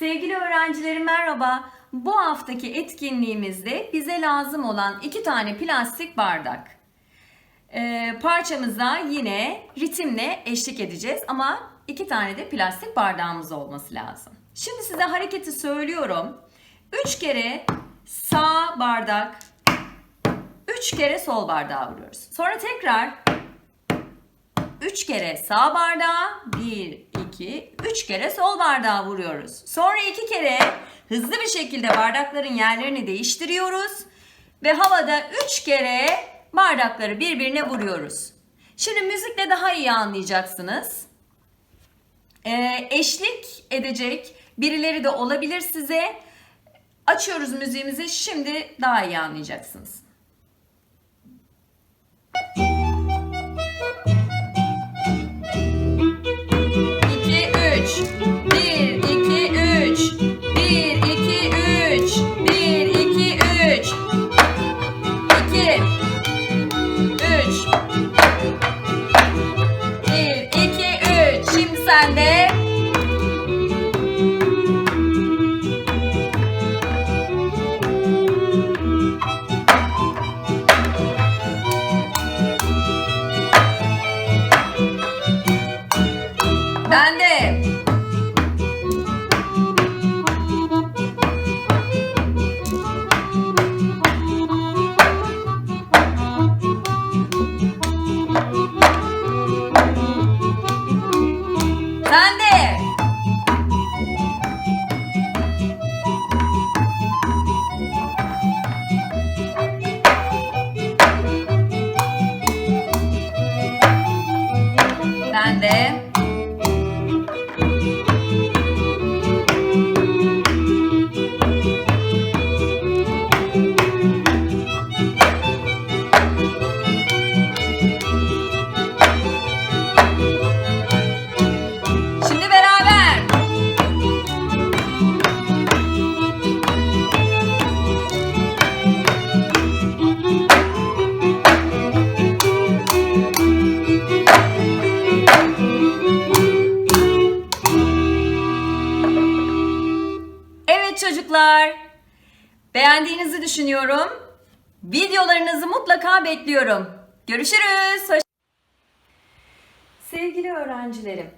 Sevgili öğrencilerim merhaba. Bu haftaki etkinliğimizde bize lazım olan iki tane plastik bardak. Ee, parçamıza yine ritimle eşlik edeceğiz ama iki tane de plastik bardağımız olması lazım. Şimdi size hareketi söylüyorum. Üç kere sağ bardak, üç kere sol bardağa vuruyoruz. Sonra tekrar Üç kere sağ bardağa, bir, iki, üç kere sol bardağa vuruyoruz. Sonra iki kere hızlı bir şekilde bardakların yerlerini değiştiriyoruz. Ve havada üç kere bardakları birbirine vuruyoruz. Şimdi müzikle daha iyi anlayacaksınız. Ee, eşlik edecek birileri de olabilir size. Açıyoruz müziğimizi şimdi daha iyi anlayacaksınız. Beğendiğinizi düşünüyorum. Videolarınızı mutlaka bekliyorum. Görüşürüz. Hoş- Sevgili öğrencilerim,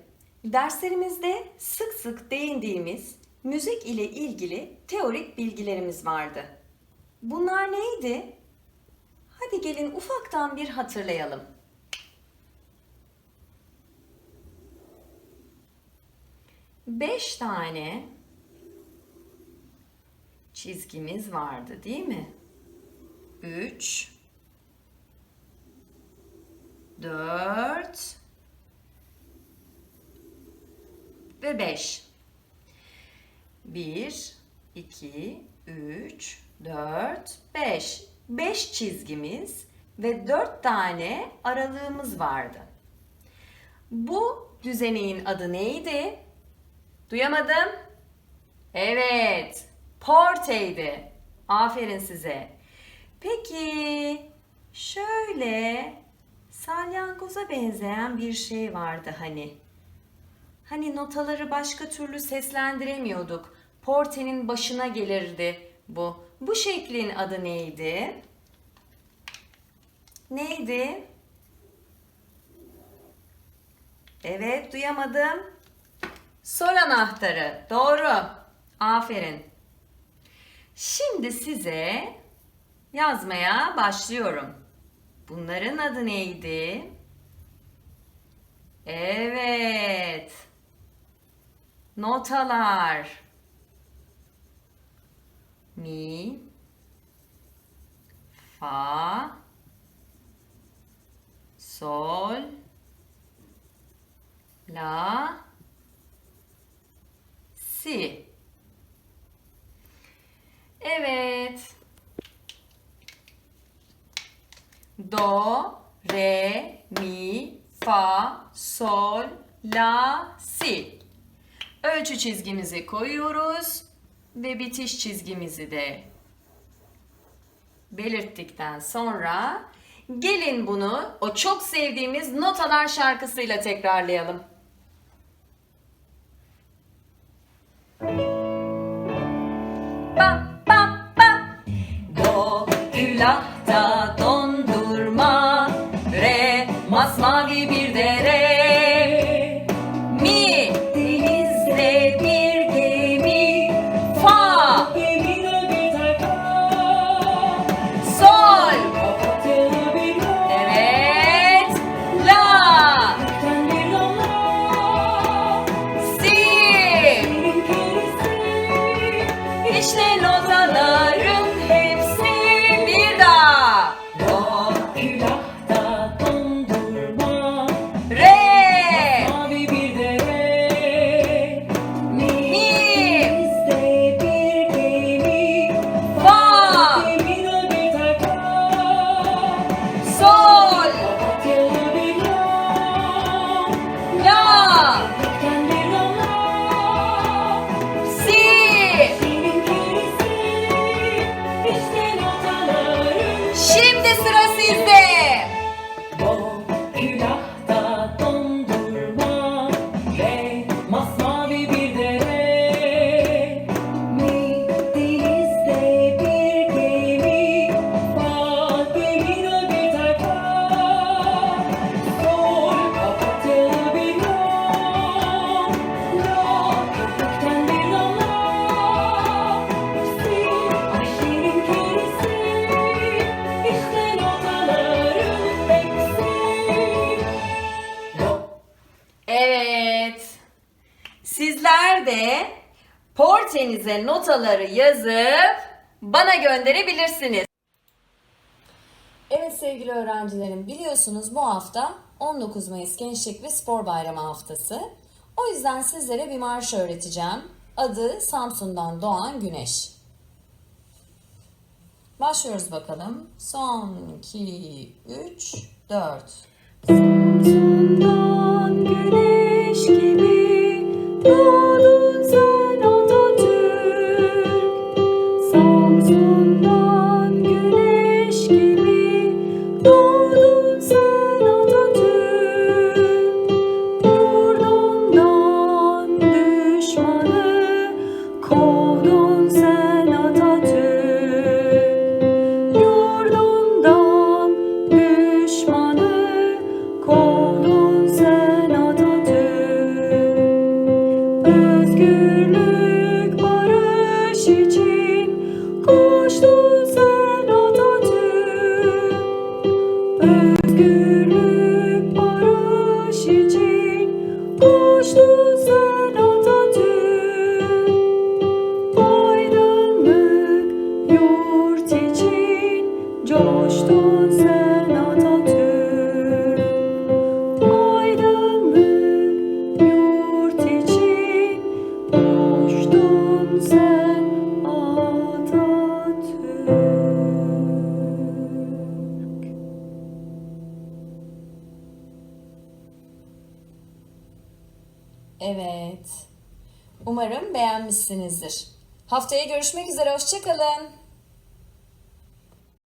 derslerimizde sık sık değindiğimiz müzik ile ilgili teorik bilgilerimiz vardı. Bunlar neydi? Hadi gelin ufaktan bir hatırlayalım. Beş tane çizgimiz vardı değil mi? Üç, dört, ve 5. 1, 2, 3, 4, 5. 5 çizgimiz ve 4 tane aralığımız vardı. Bu düzeneğin adı neydi? Duyamadım. Evet, porteydi. Aferin size. Peki, şöyle salyangoza benzeyen bir şey vardı hani. Hani notaları başka türlü seslendiremiyorduk. Portenin başına gelirdi bu. Bu şeklin adı neydi? Neydi? Evet, duyamadım. Sol anahtarı. Doğru. Aferin. Şimdi size yazmaya başlıyorum. Bunların adı neydi? Evet. Notalar. Mi. Fa. Sol. La. Si. Evet. Do, re, mi, fa, sol, la, si. Ölçü çizgimizi koyuyoruz ve bitiş çizgimizi de belirttikten sonra gelin bunu o çok sevdiğimiz notalar şarkısıyla tekrarlayalım. ララ飛んだ Sizler de portenize notaları yazıp bana gönderebilirsiniz. Evet sevgili öğrencilerim biliyorsunuz bu hafta 19 Mayıs Gençlik ve Spor Bayramı haftası. O yüzden sizlere bir marş öğreteceğim. Adı Samsun'dan Doğan Güneş. Başlıyoruz bakalım. Son 2, 3, 4. Samsun'dan güneş gibi You. Coştun sen Atatürk. Aydınlık yurt için coştun sen Atatürk. Evet. Umarım beğenmişsinizdir. Haftaya görüşmek üzere. Hoşçakalın.